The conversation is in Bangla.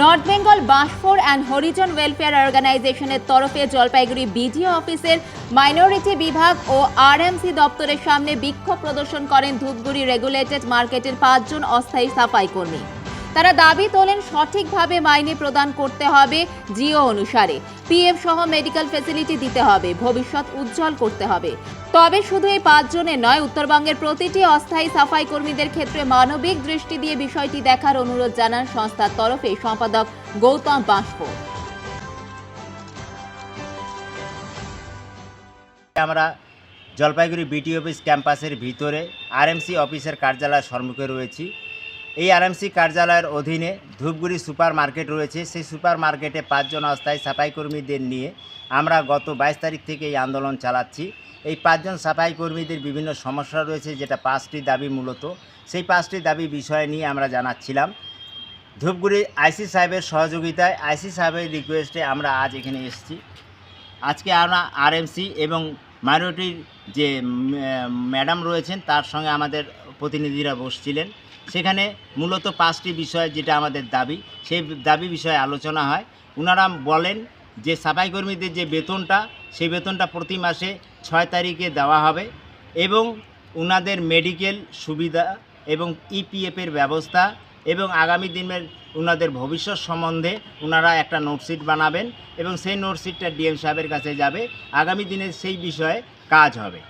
North Bengal Bansphor and Harijan welfare অর্গানাইজেশনের তরফে জলপাইগুড়ি বিডিও অফিসের মাইনরিটি বিভাগ ও আরএমসি দপ্তরের সামনে বিক্ষোভ প্রদর্শন করেন ধূপগুড়ি রেগুলেটেড মার্কেটের পাঁচজন অস্থায়ী সাফাই কর্মী। তারা দাবি তোলেন সঠিকভাবে মাইনে প্রদান করতে হবে জিও অনুসারে। পিএফ সহ মেডিকেল ফেসিলিটি দিতে হবে, ভবিষ্যৎ উজ্জ্বল করতে হবে। তবে শুধু এই পাঁচজনের নয়, উত্তরবঙ্গের প্রতিটি অস্থায়ী সাফাই কর্মীদের ক্ষেত্রে মানবিক দৃষ্টি দিয়ে বিষয়টি দেখার অনুরোধ জানান সংস্থার তরফে সম্পাদক গৌতম বাঁশফোর আমরা জলপাইগুড়ি বিটি অফিস ক্যাম্পাসের ভিতরে আরএমসি অফিসের কার্যালয় সম্মুখে রয়েছি। এই আরএমসি কার্যালয়ের অধীনে ধূপগুড়ি সুপার মার্কেট রয়েছে। সেই সুপার মার্কেটে পাঁচজন অস্থায়ী সাফাই কর্মীদের নিয়ে আমরা গত বাইশ তারিখ থেকে এই আন্দোলন চালাচ্ছি। এই পাঁচজন সাফাই কর্মীদের বিভিন্ন সমস্যা রয়েছে, যেটা পাঁচটি দাবি মূলত। সেই পাঁচটি দাবি বিষয় নিয়ে আমরা জানাচ্ছিলাম। ধূপগুড়ি আইসি সাহেবের সহযোগিতায়, আইসি সাহেবের রিকোয়েস্টে আমরা আজ এখানে এসেছি। আজকে আমরা আরএমসি এবং মাইনরিটির যে ম্যাডাম রয়েছেন, তার সঙ্গে আমাদের প্রতিনিধিরা বসছিলেন। সেখানে মূলত পাঁচটি বিষয় যেটা আমাদের দাবি, সেই দাবি বিষয়ে আলোচনা হয়। ওনারা বলেন যে সাফাই কর্মীদের যে বেতনটা, সেই বেতনটা প্রতি মাসে ছয় তারিখে দেওয়া হবে এবং ওনাদের মেডিকেল সুবিধা এবং ইপিএফের ব্যবস্থা এবং আগামী দিনের ওনাদের ভবিষ্যৎ সম্বন্ধে ওনারা একটা নোটশিট বানাবেন এবং সেই নোটশিটটা ডিএম সাহেবের কাছে যাবে। আগামী দিনে সেই বিষয়ে কাজ হবে।